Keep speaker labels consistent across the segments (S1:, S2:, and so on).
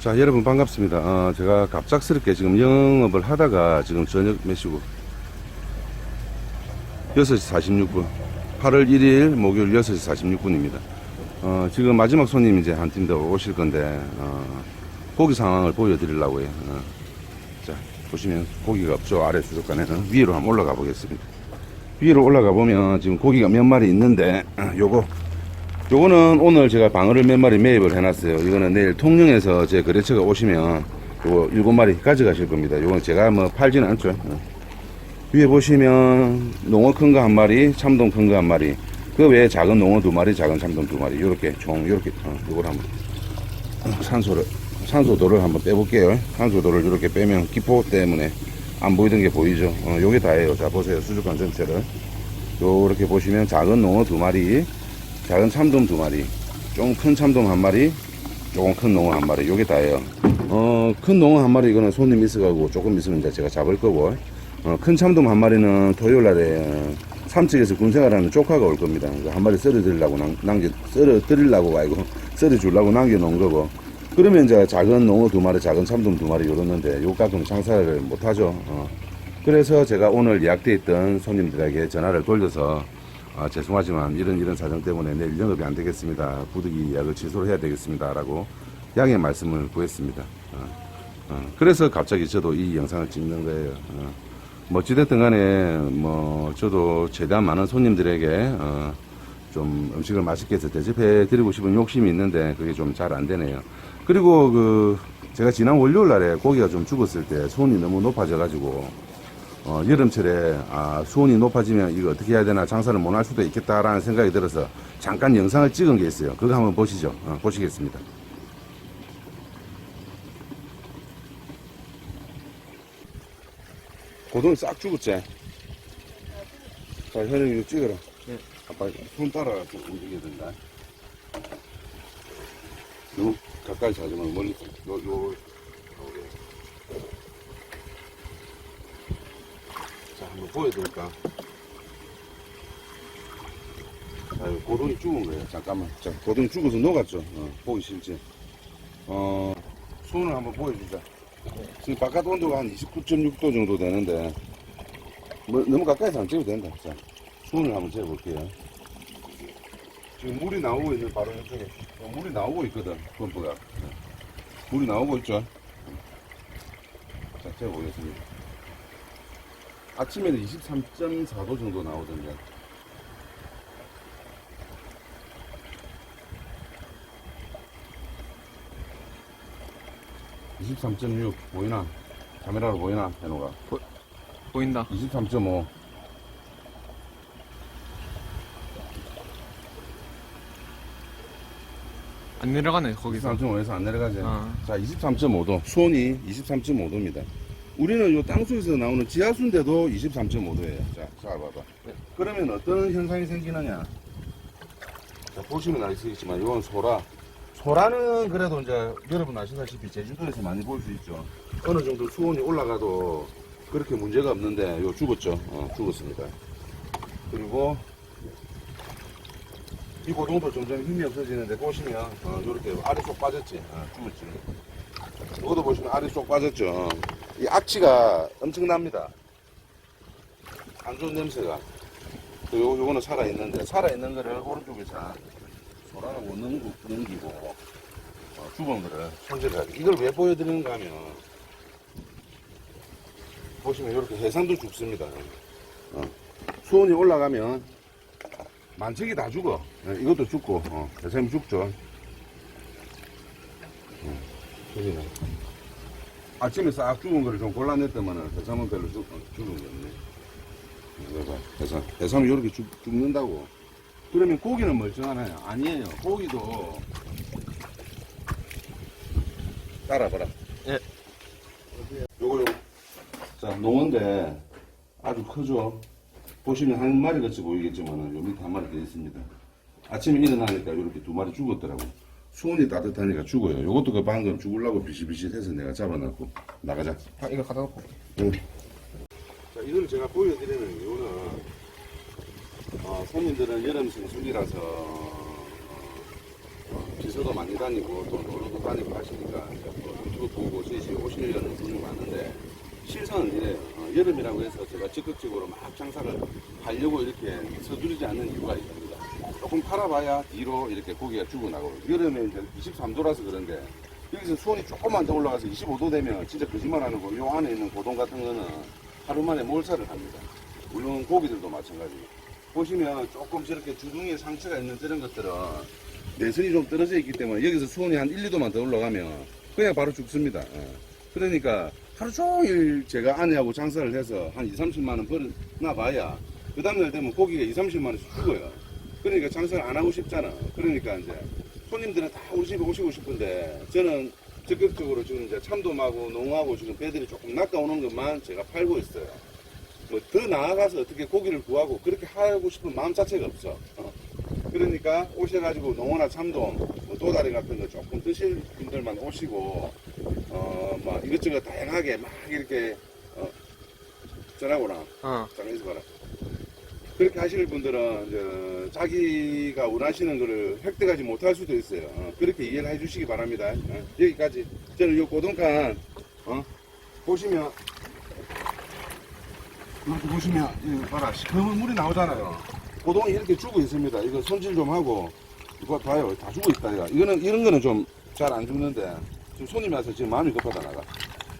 S1: 자, 여러분 반갑습니다. 어, 제가 갑작스럽게 지금 영업을 하다가 지금 저녁 몇 시고? 6시 46분. 8월 1일 목요일 6시 46분입니다. 어, 지금 마지막 손님 이제 한 팀 더 오실 건데, 어, 고기 상황을 보여드리려고 해요. 어. 자, 보시면 고기가 없죠. 아래 수족관에는. 위로 한번 올라가 보겠습니다. 위로 올라가 보면 지금 고기가 몇 마리 있는데, 어, 요거 요거는 오늘 제가 방어를 몇 마리 매입을 해놨어요. 이거는 내일 통영에서 제 거래처가 오시면 요거 일곱 마리 가져가실 겁니다. 요건 제가 뭐 팔지는 않죠. 어. 위에 보시면 농어 큰 거 한 마리, 참돔 큰 거 한 마리. 그 외에 작은 농어 두 마리, 작은 참돔 두 마리. 요렇게 총 요렇게 어, 요걸 한번 어, 산소를 산소도를 한번 빼볼게요. 산소도를 이렇게 빼면 기포 때문에 안 보이던 게 보이죠. 어, 요게 다예요. 자 보세요. 수족관 전체를 요렇게 보시면 작은 농어 두 마리, 작은 참돔 두 마리, 좀큰 참돔 한 마리, 조금 큰 농어 한 마리, 요게 다예요. 어, 큰 농어 한 마리 이거는 손님 있어가고 조금 있으면 이제 제가 잡을 거고, 어, 큰 참돔 한 마리는 토요일 날에 어, 삼척에서 군생활하는 조카가 올 겁니다. 그한 마리 썰어 드리려고 남, 남겨, 썰어 드리려고 아니고 썰어 주려고 남겨 놓은 거고. 그러면 이제 작은 농어 두 마리, 작은 참돔 두 마리 요러는데 요 가끔 장사를 못 하죠. 어. 그래서 제가 오늘 예약돼 있던 손님들에게 전화를 돌려서 아, 죄송하지만 이런 이런 사정 때문에 내일 영업이 안 되겠습니다. 부득이 예약을 취소를 해야 되겠습니다 라고 양해 말씀을 구했습니다. 어, 어, 그래서 갑자기 저도 이 영상을 찍는 거예요. 어, 뭐 어찌됐든 간에 뭐 저도 최대한 많은 손님들에게 어, 좀 음식을 맛있게 해서 대접해 드리고 싶은 욕심이 있는데 그게 좀 잘 안 되네요. 그리고 그 제가 지난 월요일 날에 고기가 좀 죽었을 때 수온이 너무 높아져 가지고 어, 여름철에 아, 수온이 높아지면 이거 어떻게 해야 되나 장사를 못 할 수도 있겠다라는 생각이 들어서 잠깐 영상을 찍은 게 있어요. 그거 한번 보시죠. 어, 보시겠습니다. 고동이 싹 죽었지? 자, 현영이 이거 찍어라.
S2: 네.
S1: 아빠 손 따라 좀 움직여야 된다. 너무 가까이 자지 말고 멀리, 요, 요, 요게. 자, 보여드릴까? 자, 이 고동이 죽은 거예요. 잠깐만. 자, 고동이 죽어서 녹았죠? 어, 보기 싫지? 어, 손을 한번 보여주자. 지금 바깥 온도가 한 29.6도 정도 되는데, 뭐, 너무 가까이서 안 찍어도 된다. 자, 손을 한번 재볼게요. 지금 물이 나오고 있는 바로 이쪽에, 어, 물이 나오고 있거든, 펌프가. 물이 나오고 있죠? 자, 재보겠습니다. 아침에는 23.4도 정도 나오던데. (23.6) 보이나? 카메라로 보이나? 해노가
S2: 보인다.
S1: 23.5
S2: 안 내려가네 거기서.
S1: 23.5에서 안 내려가죠
S2: 어.
S1: 자 23.5도 수온이 23.5도입니다 우리는 요 땅속에서 나오는 지하수인데도 23.5도예요. 자, 자 봐봐.
S2: 네.
S1: 그러면 어떤 현상이 생기느냐? 자 보시면 아시겠지만 이건 소라. 소라는 그래도 이제 여러분 아시다시피 제주도에서 많이 볼 수 있죠. 어느 정도 수온이 올라가도 그렇게 문제가 없는데 요 죽었죠. 어, 죽었습니다. 그리고 이 고동도 점점 힘이 없어지는데 보시면 어, 이렇게 아래쪽 빠졌지. 어, 죽었지. 이것도 보시면 아래쪽 빠졌죠 이 악취가 엄청납니다 안 좋은 냄새가 또 요, 요거는 살아있는데 살아있는 거를 오른쪽에서 소라를 못 넘고 넘기고 어, 죽은 거를 돼 이걸 왜 보여드리는가 하면 보시면 이렇게 해상도 죽습니다 어, 수온이 올라가면 만척이 다 죽어. 예, 이것도 죽고, 어, 대샘이 죽죠. 어. 아침에 싹 죽은 거를 좀 골라냈더만은 대삼은 별로 죽, 어, 죽은 게 없네. 봐, 대삼. 대삼이 이렇게 죽, 죽는다고. 그러면 고기는 멀쩡하나요? 아니에요. 고기도. 따라봐라.
S2: 예.
S1: 요거, 요거. 자, 농어인데 아주 크죠? 보시면 한 마리 같이 보이겠지만 요 밑에 한 마리 더 있습니다. 아침에 일어나니까 이렇게 두 마리 죽었더라고. 수온이 따뜻하니까 죽어요. 요것도 그 방금 죽으려고 비실비실해서 내가 잡아놨고 나가자.
S2: 아 이거 갖다 놓고.
S1: 응. 자, 이거는 제가 보여드리는 이유는 어, 손님들은 여름 생수기라서 어, 비싸 장터도 많이 다니고 또 놀러도 다니고 하시니까 뭐 유튜브 보고 저희 집에 오시려는 분이 많은데 실상은 이래 어, 여름이라고 해서 제가 적극적으로 막 장사를 하려고 이렇게 서두르지 않는 이유가 있습니다. 조금 팔아봐야 뒤로 이렇게 고기가 죽어나고 여름에 이제 23도라서 그런데 여기서 수온이 조금만 더 올라가서 25도 되면 진짜 거짓말하는 거 요 안에 있는 고동 같은 거는 하루 만에 몰살을 합니다. 물론 고기들도 마찬가지고 보시면 조금 저렇게 주둥이에 상처가 있는 저런 것들은 내선이 좀 떨어져 있기 때문에 여기서 수온이 한 1, 2도만 더 올라가면 그냥 바로 죽습니다. 예. 그러니까 하루 종일 제가 아내하고 장사를 해서 한 2, 30만 원 벌어나 봐야 그 다음날 되면 고기가 2, 30만 원씩 죽어요. 그러니까 장사를 안 하고 싶잖아. 그러니까 이제 손님들은 다 우리 집에 오시고 싶은데 저는 적극적으로 지금 이제 참돔하고 농하고 지금 배들이 조금 낚아오는 것만 제가 팔고 있어요. 뭐 더 나아가서 어떻게 고기를 구하고 그렇게 하고 싶은 마음 자체가 없어. 어. 그러니까 오셔가지고 농어나 참돔, 뭐 도다리 같은 거 조금 드실 분들만 오시고 어막 이것저것 다양하게 막 이렇게 어 전화거나
S2: 어.
S1: 잠깐만 봐라. 그렇게 하시는 분들은 이제 자기가 원하시는 거를 획득하지 못할 수도 있어요. 어, 그렇게 이해를 해주시기 바랍니다. 어, 여기까지. 저는 이 고동칸 어, 보시면 이렇게 보시면 이거 봐라 검은 물이 나오잖아요. 고동이 이렇게 죽어 있습니다. 이거 손질 좀 하고 이거 봐요 다 죽어 있다 이거. 이거는 이런 거는 좀 잘 안 죽는데 지금 손님이 와서 지금 마음이 급하다 나가.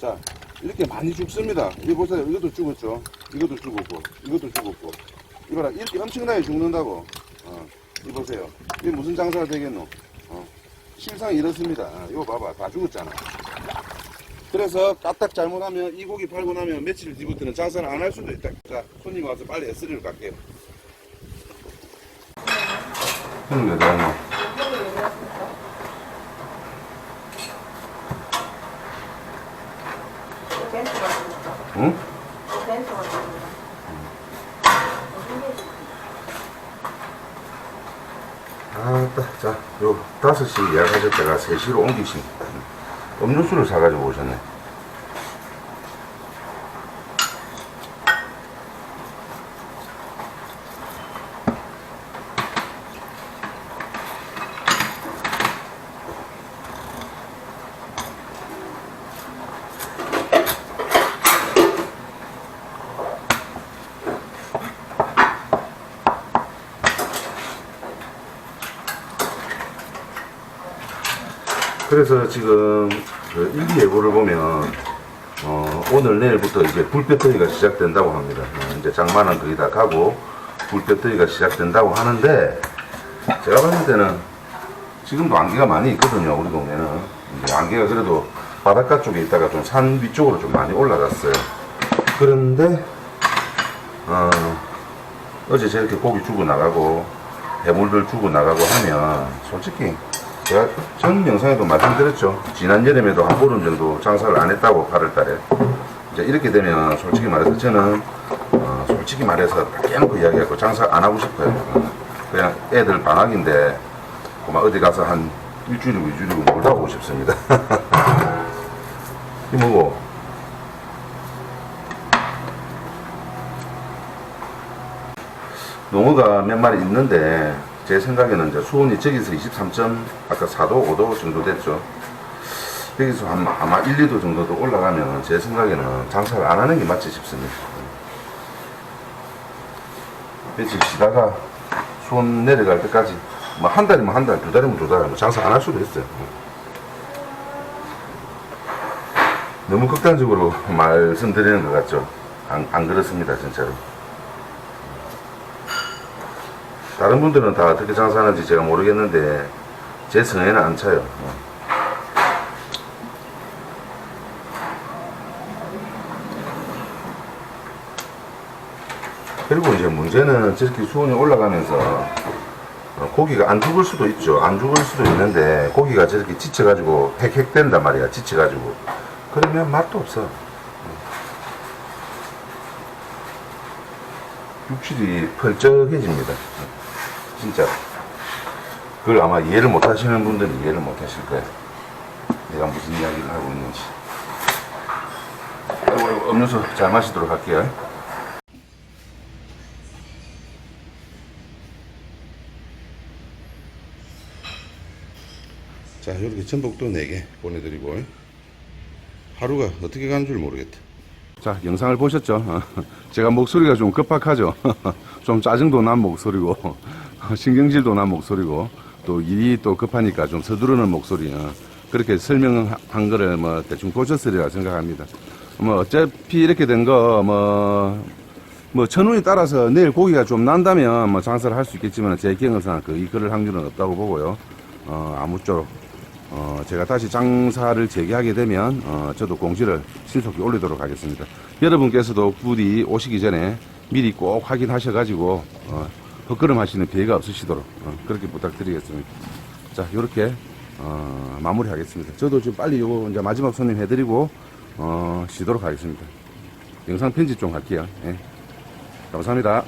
S1: 자 이렇게 많이 죽습니다. 이거 보세요. 이것도 죽었죠. 이것도 죽었고 이것도 죽었고 이거라 이렇게 엄청나게 죽는다고. 어, 이 보세요. 이게 무슨 장사가 되겠노? 어, 실상이 이렇습니다. 어, 이거 봐봐 다 죽었잖아. 그래서 까딱 잘못하면 이 고기 팔고 나면 며칠 뒤부터는 장사를 안 할 수도 있다. 자, 손님 와서 빨리 S를 갈게요. 형님 왜그 아따, 자, 요 5시 예약하셨다가 3시로 옮기신 음료수를 사가지고 오셨네. 그래서 지금 그 일기예보를 보면 어, 오늘 내일부터 이제 불볕더위가 시작된다고 합니다. 어, 이제 장마는 거의 다 가고 불볕더위가 시작된다고 하는데 제가 봤을 때는 지금도 안개가 많이 있거든요. 우리 동네는 이제 안개가 그래도 바닷가 쪽에 있다가 좀 산 위쪽으로 좀 많이 올라갔어요. 그런데 어, 어제 저렇게 고기 주고 나가고 해물들 주고 나가고 하면 솔직히 제가 전 영상에도 말씀드렸죠. 지난 여름에도 한 보름 정도 장사를 안 했다고 8월 달에. 이제 이렇게 되면 솔직히 말해서 저는 어, 솔직히 말해서 다 깨놓고 이야기하고 장사 안 하고 싶어요. 어, 그냥 애들 방학인데 그만 어디 가서 한 일주일이고 이주일이고 놀다 오고 싶습니다. 이 뭐고? 농어가 몇 마리 있는데 제 생각에는 이제 수온이 저기서 23점 아까 4도 5도 정도 됐죠. 여기서 한, 아마 1, 2도 정도 더 올라가면 제 생각에는 장사를 안 하는 게 맞지 싶습니다. 며칠 쉬다가 수온 내려갈 때까지 뭐 한 달이면 한 달, 두 달이면 두 달, 뭐 장사 안 할 수도 있어요. 너무 극단적으로 말씀드리는 것 같죠? 안, 안 그렇습니다, 진짜로. 다른 분들은 다 어떻게 장사하는지 제가 모르겠는데 제 성에는 안 차요. 어. 그리고 이제 문제는 저렇게 수온이 올라가면서 어, 고기가 안 죽을 수도 있죠. 안 죽을 수도 있는데 고기가 저렇게 지쳐가지고 헥헥 된단 말이야. 지쳐가지고. 그러면 맛도 없어. 육질이 펄쩍해집니다. 진짜. 그걸 아마 이해를 못 하시는 분들은 이해를 못 하실 거예요. 내가 무슨 이야기를 하고 있는지. 아이고, 아이고, 음료수 잘 마시도록 할게요. 자, 이렇게 전복도 4개 보내드리고, 하루가 어떻게 가는 줄 모르겠다. 자, 영상을 보셨죠? 어, 제가 목소리가 좀 급박하죠? 좀 짜증도 난 목소리고, 신경질도 난 목소리고, 또 일이 또 급하니까 좀 서두르는 목소리, 어, 그렇게 설명한 거를 뭐 대충 보셨으리라 생각합니다. 뭐 어차피 이렇게 된 거, 뭐, 뭐 천운에 따라서 내일 고기가 좀 난다면 뭐 장사를 할 수 있겠지만 제 경험상 그 이끌을 확률은 없다고 보고요. 어, 아무쪼록 어, 제가 다시 장사를 재개하게 되면 어, 저도 공지를 신속히 올리도록 하겠습니다. 여러분께서도 부디 오시기 전에 미리 꼭 확인하셔가지고 어, 헛걸음 하시는 피해가 없으시도록 어, 그렇게 부탁드리겠습니다. 자, 이렇게 어, 마무리하겠습니다. 저도 지금 빨리 요거 이제 마지막 손님 해드리고 어, 쉬도록 하겠습니다. 영상 편집 좀 할게요. 예. 감사합니다.